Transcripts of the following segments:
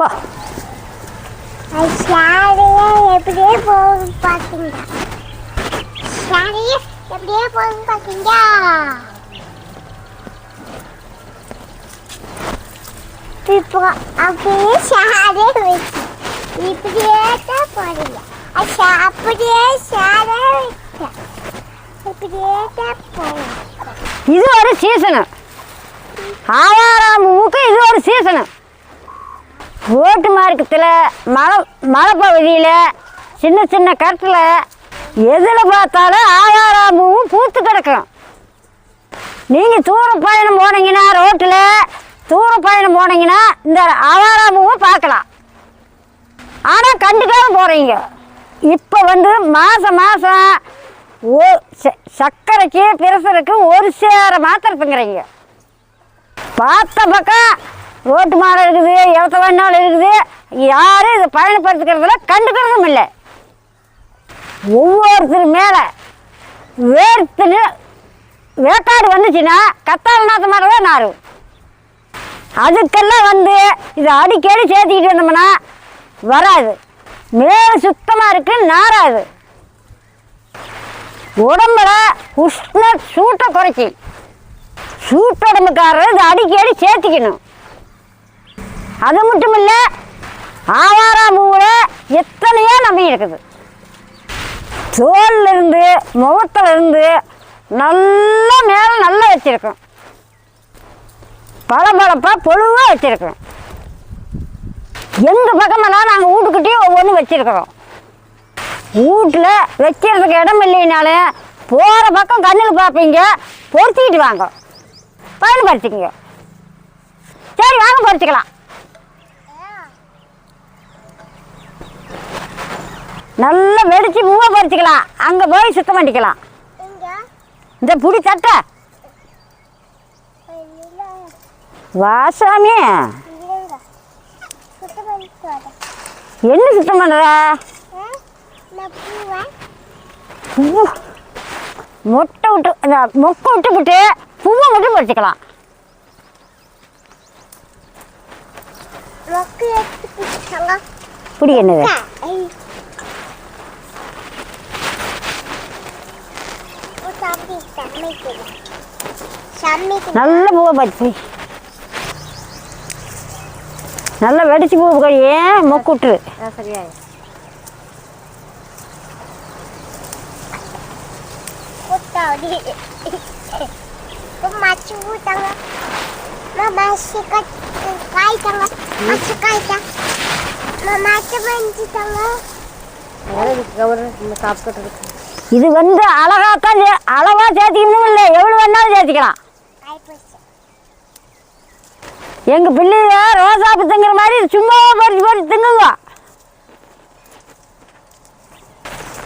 பா எப்படியே போகும் பார்த்தீங்க எப்படியே போகும் பார்த்தீங்க இப்போ அப்படியே ஷாரே வச்சு இப்படியே தான் போறீங்க அப்படியே இப்படியே தான் போறீங்க இது ஒரு சீசனு ஆறாறாம் மூக்கு இது ஒரு சீசனு ஓட்டு மார்க்கத்தில் மலை மலைப்பகுதியில் சின்ன சின்ன கட்டில் எதில் பார்த்தாலும் ஆவாரம் பூவும் பூத்து கிடக்கும். நீங்கள் தூர பயணம் போனீங்கன்னா ரோட்டில் தூர பயணம் போனீங்கன்னா இந்த ஆவாரம் பூவும் பார்க்கலாம். ஆனால் கண்டுக்காம போகிறீங்க இப்போ வந்து மாதம் மாதம் ஓ ச- சர்க்கரைக்கு பிரஷருக்கு ஒரு சேர மாத்திரை திங்குறீங்க. பார்த்த பக்கம் ரோட்டு மாடு இருக்குது எவத்த வேணாலும் இருக்குது யாரும் இதை பயணப்படுத்திக்கிறதுல கண்டுக்கிறதும் இல்லை. ஒவ்வொருத்தர் மேலே வேர்த்துன்னு வேட்டாடு வந்துச்சுன்னா கத்தாழ நாத்த மாதிரி தான் நாரும் அதுக்கெல்லாம் வந்து இதை அடிக்கடி சேர்த்துக்கிட்டு வந்தோம்னா வராது. மேலே சுத்தமாக இருக்கு நாராது உடம்புல உஷ்ண சூட்டை குறைச்சி. சூட்டுடம்புக்காரர் இதை அடிக்கடி சேர்த்திக்கணும். அது மட்டும் இல்லை ஆவாரா பூவில் எத்தனையோ நம்பி இருக்குது. தோல்ல இருந்து முகத்துல இருந்து நல்ல மேலே நல்லா வச்சிருக்கும். பளபளப்பாக பொழுவாக வச்சுருக்கோம். எங்கள் பக்கமெல்லாம் நாங்கள் வீட்டுக்கிட்டே ஒவ்வொன்றும் வச்சிருக்கிறோம். வீட்டில் வைக்கிறதுக்கு இடம் இல்லைனாலும் போகிற பக்கம் கண்ணில் பார்ப்பீங்க பொறுத்திக்கிட்டு வாங்க. பயன்படுத்திக்கங்க. சரி வாங்க பறிச்சுக்கலாம் நல்லா வெடிச்சு பூவை பறிச்சுக்கலாம். அங்கே போய் சுத்தம் பண்ணிக்கலாம். இந்த புடி தட்டை வாசாமி என்ன சுத்தம் பண்ணுற மொட்டை விட்டு அந்த மொக்கை விட்டு விட்டு பூவை மட்டும் பறிச்சுக்கலாம். புடி என்னது? நல்ல பூவை பறிச்சு நல்லா வெடிச்சு பூ கழியே மொக்குட்டு சரியா masih hutang mama masih kai tangan masih kai tang mama masih benci tangan ada di kawar masih apa terus இது வந்து அழகாத்தான் அளவாக சேர்த்திக்கணும் இல்லை. எவ்வளோ வேணாலும் சேர்த்திக்கலாம். எங்கள் பிள்ளைங்க ரோசாப்பு திங்கிற மாதிரி சும்மாவே பறிச்சு பறித்து திங்குங்க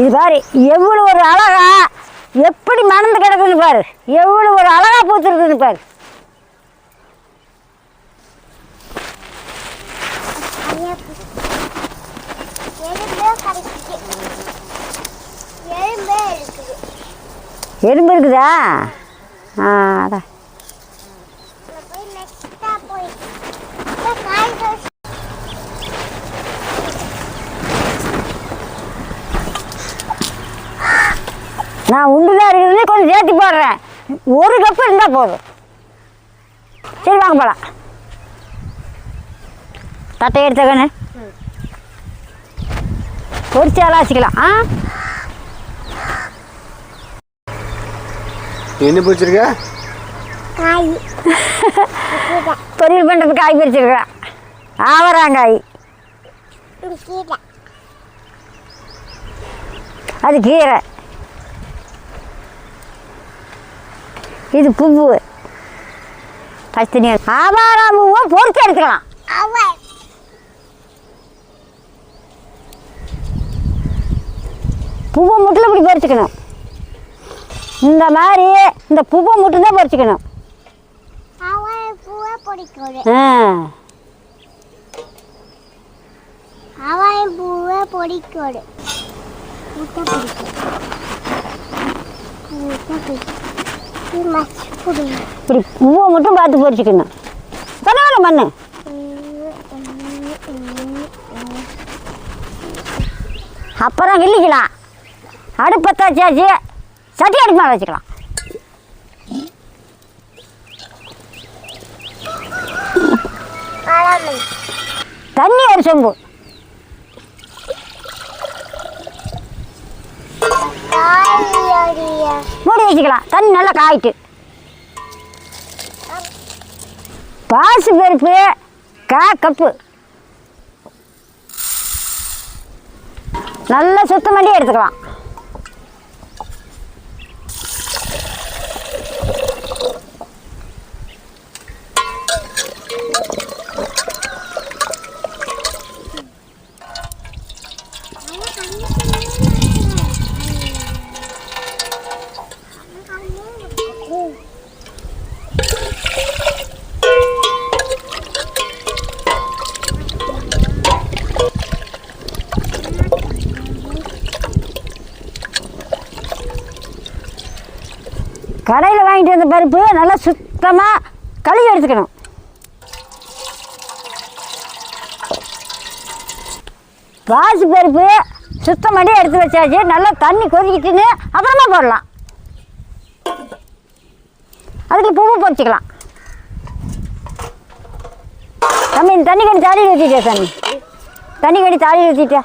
இது பாரு எவ்வளோ ஒரு அழகா எப்படி மணந்து கிடக்குது பாரு. எவ்வளோ ஒரு அழகா பூத்துருக்குது பாரு. கிடைக்கும் எறும்பு இருக்குதா. ஆ அதான் நான் உண்டுதான் இருக்கிறது கொஞ்சம் சேர்த்து போடுறேன். ஒரு கப்பு இருந்தால் போதும். சரி வாங்க போகலாம் தட்டை எடுத்துக்கண்ணு பொரிச்சு வச்சுக்கலாம் ஆ? என்ன பிடிச்சிருக்க? காய். தொழில் பண்ணுறது காய் பிடிச்சிருக்கிறேன் ஆவராங்காய். அது கீரை. இது புவ்வு. பஸ்தினி ஆவாரா பூவை? பொறுத்து எடுக்கலாம் பூவை முட்டில் இப்படி பறிச்சுக்கணும். இந்த மாதிரி இந்த பூவை மட்டும்தான் பறிச்சுக்கணும். இப்படி பூவை மட்டும் பார்த்து பறிச்சுக்கணும். பரவாயில்ல மண்ணு. அப்புறம் இல்லைங்களா அடுப்பத்தாச்சாச்சு சட்டி அடுப்பு மேலே வச்சுக்கலாம். தண்ணி ஒரு சொம்பு. மூடி வச்சுக்கலாம். தண்ணி நல்லா காயிட்டு பாசு பருப்பு கா கப்பு. நல்லா சுத்தம் பண்ணி எடுத்துக்கலாம். அந்த பருப்பு நல்லா சுத்தமாக கழுவி எடுத்துக்கணும். பாசி பருப்பு சுத்தம் பண்ணி எடுத்து வச்சாச்சு. நல்லா தண்ணி கொதிக்கிட்டுன்னு அப்புறமா போடலாம். அதுக்கு பூவு பொறிச்சிக்கலாம் தம்பி இந்த தண்ணி கடி தாலி ஊற்றிட்டியா தண்ணி? தண்ணி கடி தாலி ஊற்றிட்டியா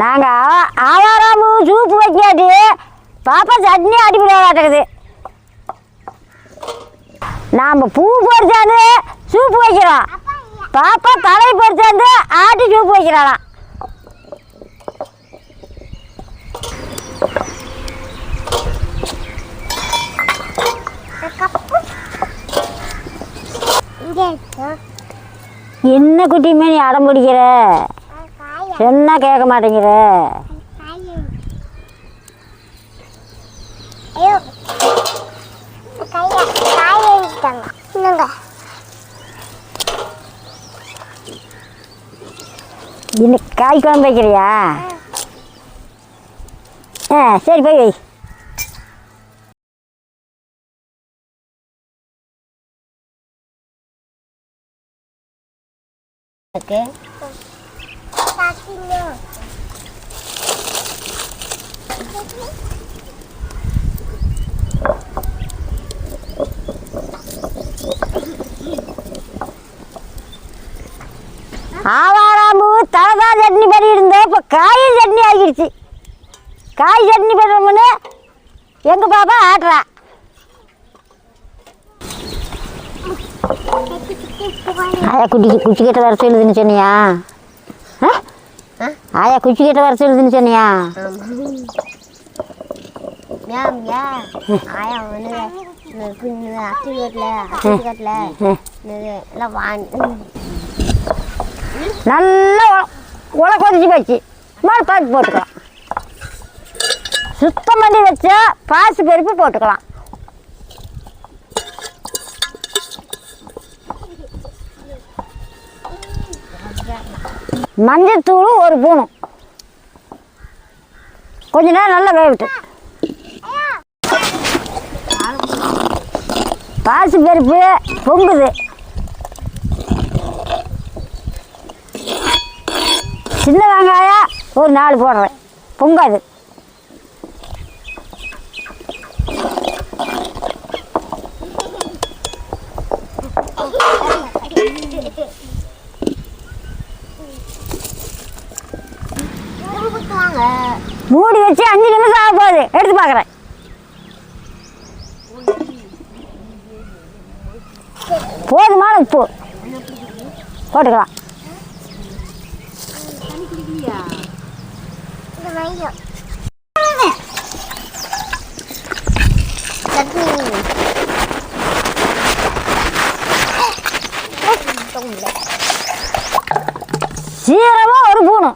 நாங்கள் ஆவாராமு சூப்பு வைக்காட்டி பாப்பா சட்னி அடிப்படாட்டுக்குது நாம் பூ பொறிச்சாந்து சூப்பு வைக்கிறோம். பாப்பா தலை பொறிச்சாந்து ஆட்டி சூப்பு வைக்கிறாளாம். என்ன குட்டியுமே நீ அடம் பிடிக்கிற? சொன்னா கேட்க மாட்டேங்கிற ஐயோ கையா குழம்பு வைக்கிறியா? ஆ சரி போய் வை. ஓகே சாப்பிட்டீங்க ஆவாராம்பூ தலதா சட்னி பண்ணியிருந்தோம் இப்போ காய் சட்னி ஆகிடுச்சு. காய் சட்னி பண்ணுறோம்னு எங்கள் பாப்பா ஆட்டுறா. ஆயா குட்டி குச்சி கிட்ட வர சொல்லுதுன்னு சொன்னியா? ஆயா குச்சி கிட்ட வர சொல்லுதுன்னு சொன்னியா? ஆயா வாங்கி நல்லா உல- உல கொதிச்சு போச்சு மேலே பாத்து போட்டுக்கலாம் சுத்தம் பண்ணி வச்சா பாசி பருப்பு போட்டுக்கலாம் மஞ்சத்தூள் ஒரு பூணும் கொஞ்ச நேரம் நல்லா வேவிட்டு பாசி பருப்பு பொங்குது சின்ன வெங்காயம் ஒரு நாலு போடுறேன். பொங்காது. மூடி வச்சு அஞ்சு நிமிஷம் ஆக போகுது. எடுத்து பார்க்குறேன் போதுமான உப்பு. போட்டுக்கலாம். சட்னி சீரகம் ஒரு பூணு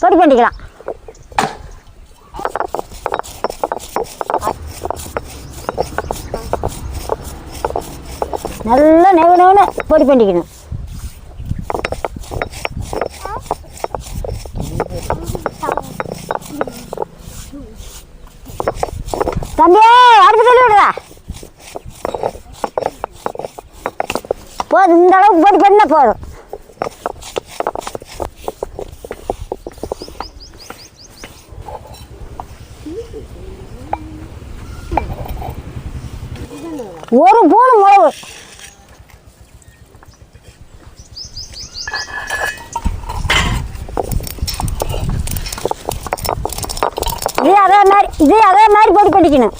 பொடி பண்ணிக்கலாம் நல்லா நெவு நெவுன்னு பொடி பண்ணிக்கணும் தம்பியே அடுத்து சொல்லி விடுறா. போதும் இந்த அளவுக்கு போட்டு பண்ணால் போதும். மாதிரி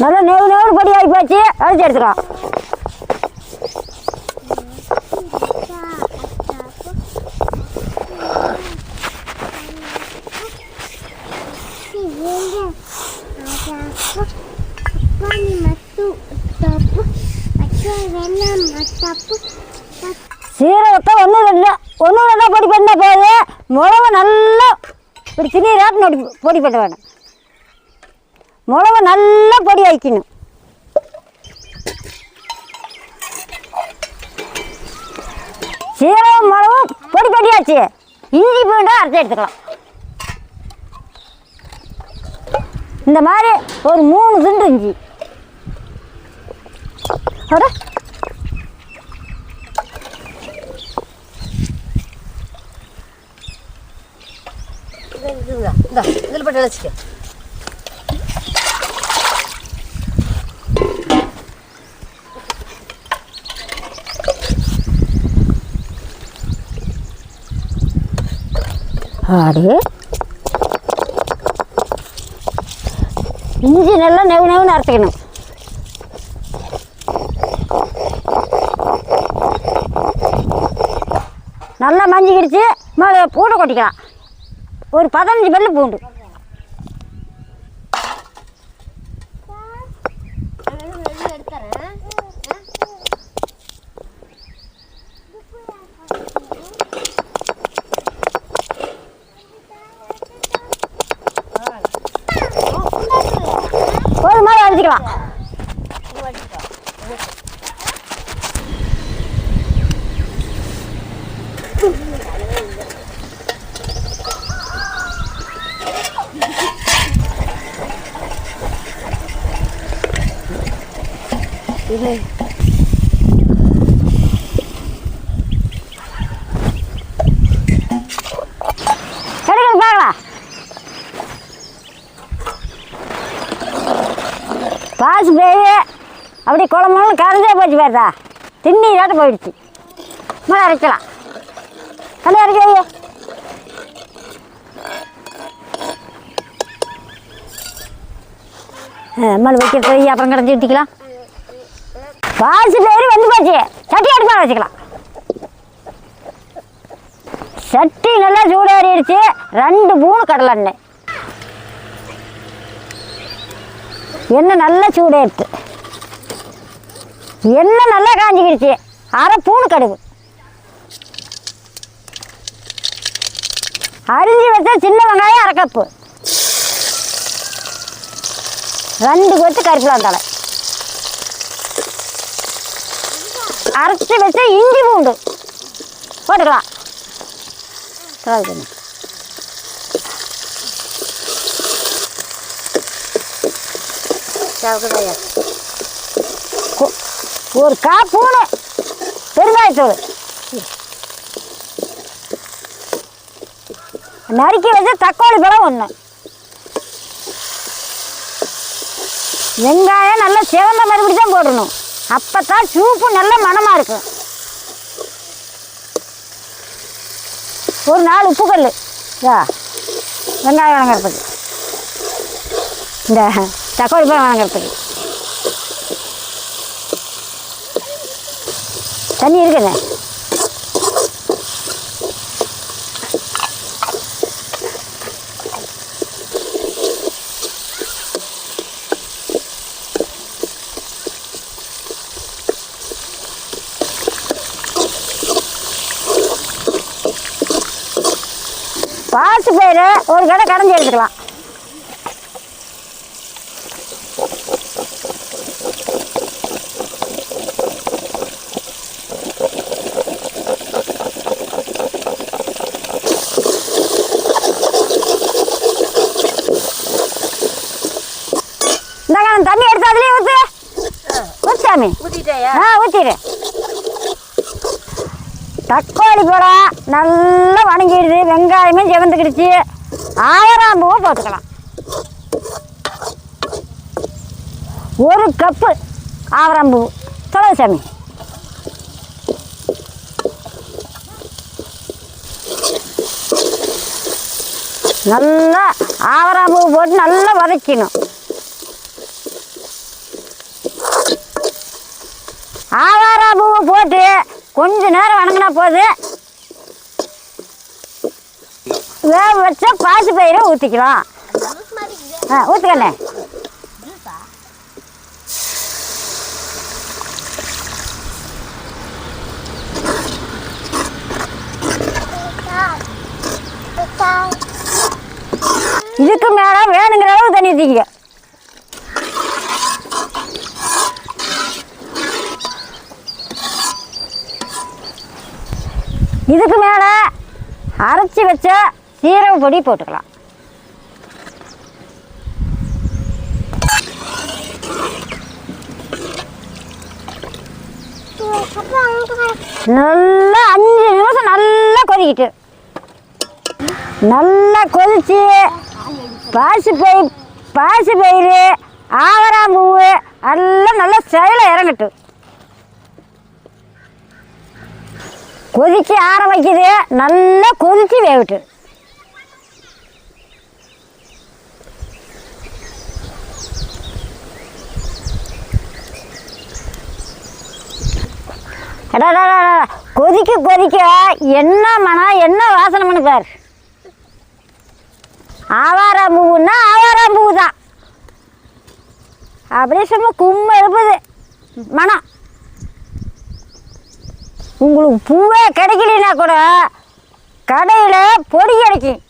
நல்லா நெவு நெவு பொடி ஆகி போச்சு. அழைச்சி எடுத்துக்கலாம் சீரகத்தை ஒன்று ரெண்டு ஒன்று ரெண்டாக பொடி பண்ண போது மிளகு நல்லா இப்படி திணீராட்டு நொடி பொடி பண்ண வேணும் மிளகு நல்லா பொடி வைக்கணும் சீரகம் மிளகு பொடி பொடியாச்சு. இஞ்சி பூண்டும் அரைச்சி எடுத்துக்கலாம். இந்த மாதிரி ஒரு மூணு துண்டு இஞ்சி. அட இந்த இதில் போட்டு அழைச்சிக்க ஆடு இஞ்சி நல்லா நெவு நெவுன்னு அரைச்சிக்கணும் நல்லா மஞ்சி கிடிச்சு மேலே பூண்டை கொட்டிக்கலாம். ஒரு பதினஞ்சு பல்லு பூண்டு ஒரு மாதிரி அரைச்சிக்கலாம் இது எடுக்கணும் பார்க்கலாம் பாசு பேய் அப்படி குழம்புலாம் கரைஞ்சே போச்சு திண்ணீராட்டம் போயிடுச்சு. மேலே அரைக்கலாம் தண்ணி அரைக்க வைங்க மேலே வைக்கிற போய் அப்புறம் கரைஞ்சி ஊற்றிக்கலாம் பாசு பேர் வந்து போச்சு. சட்டி அடுப்பாக வச்சுக்கலாம். சட்டி நல்லா சூடாறிடுச்சு. ரெண்டு மூணு கடலை எண்ணெய் எண்ணெய் நல்லா சூடாயிடுச்சு எண்ணெய் நல்லா காஞ்சிக்கிடுச்சு? அரை பூணு கடுகு. அரிஞ்சு வச்ச சின்ன வெங்காயம் அரை கப்பு. ரெண்டு கொத்து கருப்பிலாம் தலை அரைச்சி வச்ச இஞ்சி பூண்டு. போட்டுக்கலாம். ட்ரை ஒரு கா பூனை பெருங்காயத்தூள் நறுக்கி வச்சு தக்காளி பழம் ஒன்று வெங்காயம் நல்லா சிவந்த மறுபடி தான் போடணும். அப்போ தான் சூப்பு நல்ல மணமாக இருக்கும். ஒரு நாலு உப்புக்கல் இதா வெங்காயம் வணங்குறதுக்கு. இந்த தக்காளி பழம் வணங்குறதுக்கு. தண்ணி இருக்குண்ணே பாசு பயிறு ஒரு கடை கடைஞ்சி எடுத்துக்கலாம். சாமி ஆ ஊற்றிடு தக்காளி பழம் நல்லா வணங்கிடுது. வெங்காயமும் செவந்துக்கிடுச்சு. ஆயிரம் பூவை போட்டுக்கலாம். ஒரு கப்பு ஆவராம்பூ சொல்லுங்க சாமி. நல்லா ஆவராம்பூ போட்டு நல்லா வதக்கணும் ஆவாரா பூவை கொஞ்ச நேரம் வணங்கினா போது. வேக வச்சா பாசி பயிரை ஊற்றிக்கலாம் ஆ ஊற்றுக்கண்ணே இதுக்கு மேலே வேணுங்கிற அளவு தண்ணி ஊற்றிக்க இதுக்கு மேலே அரைச்சி வச்ச சீரக பொடி போட்டுக்கலாம். நல்லா அஞ்சு நிமிஷம் நல்லா கொதிக்கிட்டு. நல்லா கொதிச்சு பாசி பயிர் பாசி பயிர் ஆவராம்பூ எல்லாம் நல்லா செயலை இறங்கட்டும். கொதிச்சு ஆற வைக்குது நல்லா கொதிச்சு வேவிட்டு கொதிக்க கொதிக்க என்ன மனம் என்ன வாசனை பண்ணு பார். ஆவாரா பூவுன்னா ஆவாரா பூவு தான் அப்படியே சும்மா கும்ப எழுப்புது மனம். உங்களுக்கு பூவே கிடைக்கலனா கூட கடையில் பொடி கிடைக்கும்.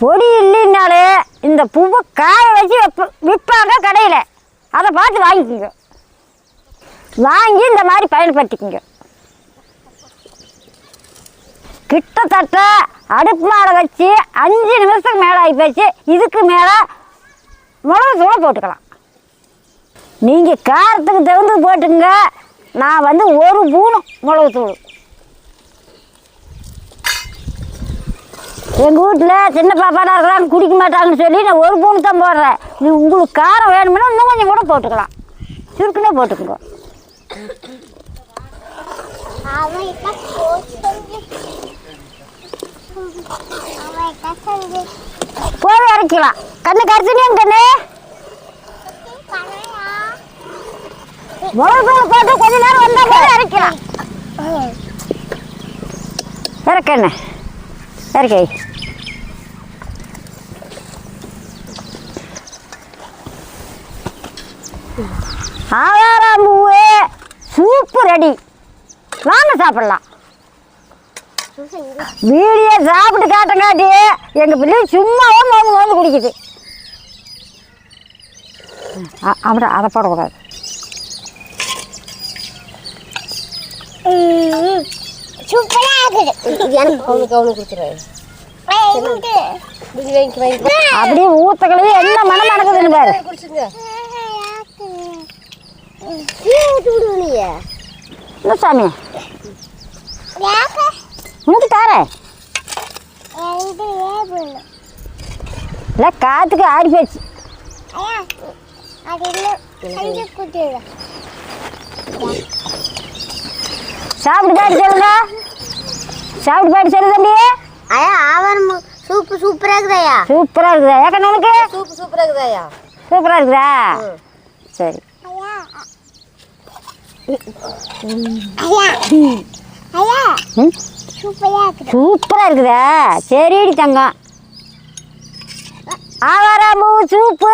பொடி இல்லைன்னாலே இந்த பூவை காய வச்சு வைப்ப விற்பாங்க கடையில். அதை பார்த்து வாங்கிக்கோங்க. வாங்கி இந்த மாதிரி பயன்படுத்திக்கோங்க. கிட்டத்தட்ட அடுப்பு மாடை வச்சு அஞ்சு நிமிஷத்துக்கு மேலே ஆகி போச்சு. இதுக்கு மேலே மிளகு தூளை போட்டுக்கலாம். நீங்கள் காரத்துக்கு தகுந்து போட்டுங்க. நான் வந்து ஒரு பூணும் மிளகு தூள் எங்கள் வீட்டில் சின்ன பாப்பாடாக இருக்கிறாங்க குடிக்க மாட்டாங்கன்னு சொல்லி நான் ஒரு பூணு தான் போடுறேன். நீ உங்களுக்கு காரம் வேணும்னா இன்னும் கொஞ்சம் கூட போட்டுக்கலாம். சுருக்குனே போட்டுக்கோங்க போய் இறக்கலாம் கண்ணு கரைச்சினே கண்ணு மிளகு தூள் போட்டு கொஞ்ச நேரம் வந்தால் போது இறக்கலாம். இறக்கண்ணே இறக்கை. ஆவாராம்பூவு சூப்பு ரெடி வாங்க சாப்பிடலாம். வீடியோ சாப்பிட்டு காட்டங்காட்டி எங்கள் பிள்ளை சும்மாவே மோந்து மோந்து குடிக்குது. அப்படி அதை போடக்கூடாது. சூப்பரா இருக்குது. எனக்கு அவனுக்கு அப்படியே ஊத்தக்கலையே என்ன மனம் நடக்குதுன்னு பாரு. இல்லை சாமி? இது ஏபுல் இல்லை? காற்றுக்கு ஆடி போச்சு. அது இன்னும் சாப்பிட்டு பாட்டு சொல்லுங்க சாப்பிட்டு பாட்டு சொல்லு தம்பி. ஐயா ஆவரம் சூப்பு சூப்பரா இருக்குதாயா சூப்பராக இருக்குதா? ஏக்கண்ண உனக்கு? சூப்பு சூப்பராக இருக்குதாயா சூப்பராக இருக்குதா? சரி. சூப்பரா இருக்குது. சூப்பராக சரிடி தங்கம். ஆவாராம்பூ சூப்பு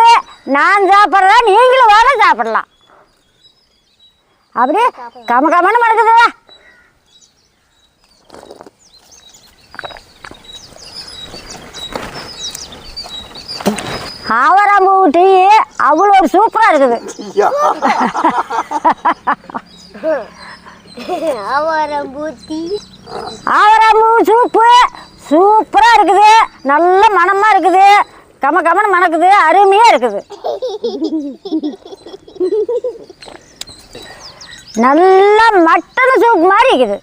நான் சாப்பிட்றதா நீங்களும் வேலை சாப்பிடலாம். அப்படியே கம கமன்னு மணக்குதுடா. ஆவாராம்பூ டீ அவ்வளோ ஒரு சூப்பராக இருக்குது. ஆவராம்பூ சூப்பு சூப்பராக இருக்குது. நல்ல மணமாக இருக்குது. கம கமன்னு மணக்குது. அருமையாக இருக்குது. நல்லா மட்டன் சூப் மாதிரி இருக்குது.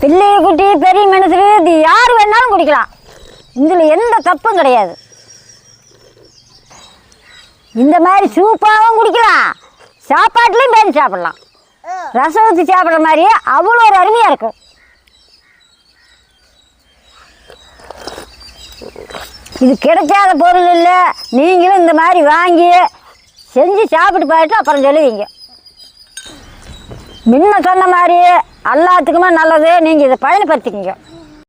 பிள்ளை குட்டி பெரிய மனுஷரு இது யார் வேணாலும் குடிக்கலாம். இதில் எந்த தப்பும் கிடையாது. இந்த மாதிரி சூப்பாகவும் குடிக்கலாம். சாப்பாட்டுலேயும் பேசி சாப்பிடலாம். ரசம் ஊற்றி சாப்பிட்ற மாதிரியே அவ்வளோ ஒரு அருமையாக இருக்கும். இது கிடைக்காத பொருள் இல்லை. நீங்களும் இந்த மாதிரி வாங்கி செஞ்சு சாப்பிட்டு பார்த்துட்டு அப்புறம் சொல்லுவீங்க. முன்ன சொன்ன மாதிரி எல்லாத்துக்குமே நல்லது. நீங்கள் இதை பயன்படுத்திக்கங்க.